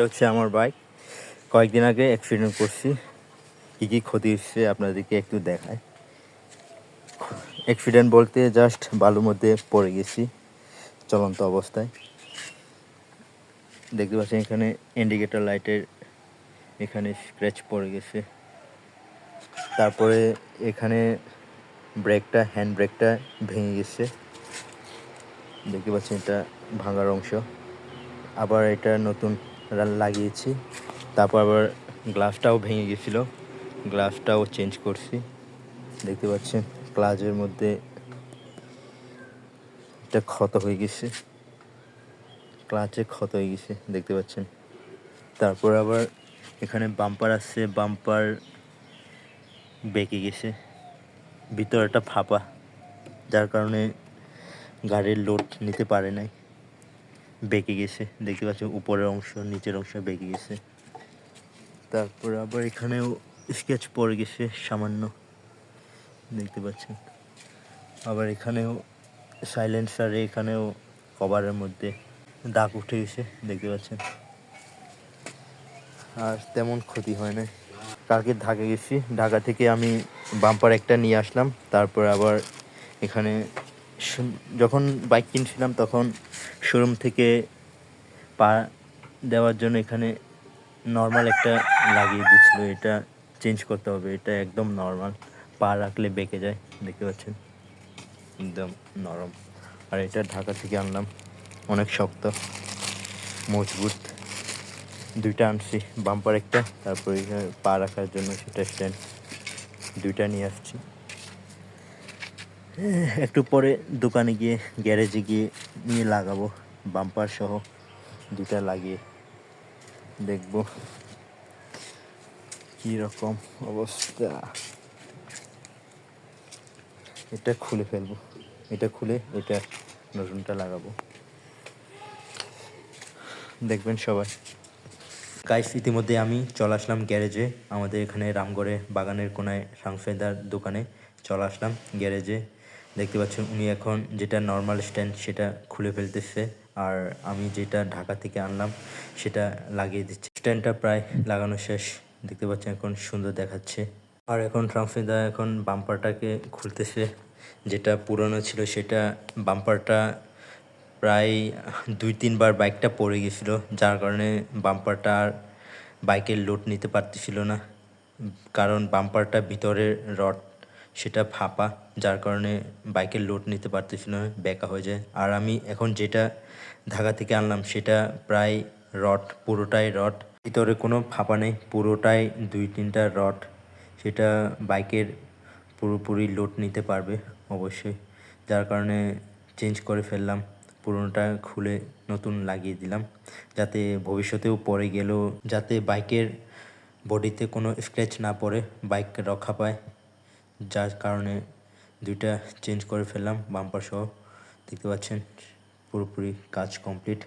এটা হচ্ছে আমার বাইক কয়েকদিন আগে অ্যাক্সিডেন্ট করছি। কী কী ক্ষতি হচ্ছে আপনাদেরকে একটু দেখায় অ্যাক্সিডেন্ট বলতে জাস্ট বালুর মধ্যে পড়ে গেছি, চলন্ত অবস্থায়। দেখতে পাচ্ছেন এখানে ইন্ডিকেটর লাইটের এখানে স্ক্র্যাচ পড়ে গেছে। তারপরে এখানে ব্রেকটা হ্যান্ড ব্রেকটা ভেঙে গেছে। দেখতে পাচ্ছেন এটা ভাঙার অংশ। আবার এটা নতুন লাগিয়েছি। তারপর আবার গ্লাভসটাও ভেঙে গেছিল। গ্লাভসটাও চেঞ্জ করছি। দেখতে পাচ্ছেন ক্লাচের মধ্যে এটা ক্ষত হয়ে গেছে। ক্লাচে ক্ষত হয়ে গেছে, দেখতে পাচ্ছেন। তারপর আবার এখানে বাম্পার আসছে বাম্পার বেঁকে গেছে। ভিতরটা ফাঁপা, যার কারণে গাড়ির লোড নিতে পারে নাই। বেঁকে গেছে। দেখতে পাচ্ছেন, উপরের অংশ, নিচের অংশ বেঁকে গেছে। তারপর আবার এখানেও স্কেচ পড়ে গেছে, সামান্য। দেখতে পাচ্ছেন। আবার এখানেও সাইলেন্সারে এখানেও কভারের মধ্যে দাগ উঠে গেছে, দেখতে পাচ্ছেন। আর তেমন ক্ষতি হয় না কালকে ঢাকা গেছি। ঢাকা থেকে আমি বাম্পার একটা নিয়ে আসলাম। তারপর আবার এখানে যখন বাইক কিনছিলাম, তখন শোরুম থেকে পা দেওয়ার জন্য এখানে নর্মাল একটা লাগিয়ে দিচ্ছিল। এটা চেঞ্জ করতে হবে। এটা একদম নর্মাল পা রাখলে বেঁকে যায়, দেখতে পাচ্ছেন? একদম নরম। আর এটা ঢাকা থেকে আনলাম। অনেক শক্ত, মজবুত। দুইটা আনছি বাম্পার একটা, তারপর পা রাখার জন্য সেটা স্ট্যান্ড দুইটা নিয়ে আসছি। একটু পরে দোকানে গিয়ে, গ্যারেজে গিয়ে নিয়ে লাগাবো। বাম্পার সহ দুটা লাগিয়ে দেখব কি রকম অবস্থা। এটা খুলে ফেলব। এটা খুলে এটা নতুনটা লাগাবো। দেখবেন সবাই। গাইস ইতিমধ্যে আমি চলে আসলাম গ্যারেজে। আমাদের এখানে রামগড়ে বাগানের কোনায় সাংফেদার দোকানে চলে আসলাম গ্যারেজে। দেখতে পাচ্ছেন উনি এখন যেটা নর্মাল স্ট্যান্ড সেটা খুলে ফেলতেছে, আর আমি যেটা ঢাকা থেকে আনলাম সেটা লাগিয়ে দিচ্ছি। স্ট্যান্ডটা প্রায় লাগানো শেষ, দেখতে পাচ্ছেন এখন সুন্দর দেখাচ্ছে। আর এখন ট্রান্সফিদা এখন বাম্পারটাকে খুলতেছে, যেটা পুরনো ছিল সেটা বাম্পারটা প্রায় দুই তিনবার বাইকটা পড়ে গেছিল, যার কারণে বাম্পারটা আর বাইকের লোড নিতে পারতেছিল না। কারণ বাম্পারটা ভিতরের রড সেটা ফাঁপা, যার কারণে বাইকের লোড নিতে পারতেছি না, বেঁকা হয়ে যায়। আর আমি এখন যেটা ঢাকা থেকে আনলাম, সেটা প্রায় রড, পুরোটাই রড। ভিতরে কোনো ফাঁপা নেই, পুরোটাই দুই তিনটা রড। সেটা বাইকের পুরোপুরি লোড নিতে পারবে অবশ্যই। যার কারণে চেঞ্জ করে ফেললাম, পুরোনোটা খুলে নতুন লাগিয়ে দিলাম, যাতে ভবিষ্যতেও পরে গেলেও যাতে বাইকের বডিতে কোনো স্ক্র্যাচ না পড়ে, বাইক রক্ষা পায়। যার কারণে দুইটা চেঞ্জ করে ফেললাম বাম্পার সহ। দেখতে পাচ্ছেন পুরোপুরি কাজ কমপ্লিট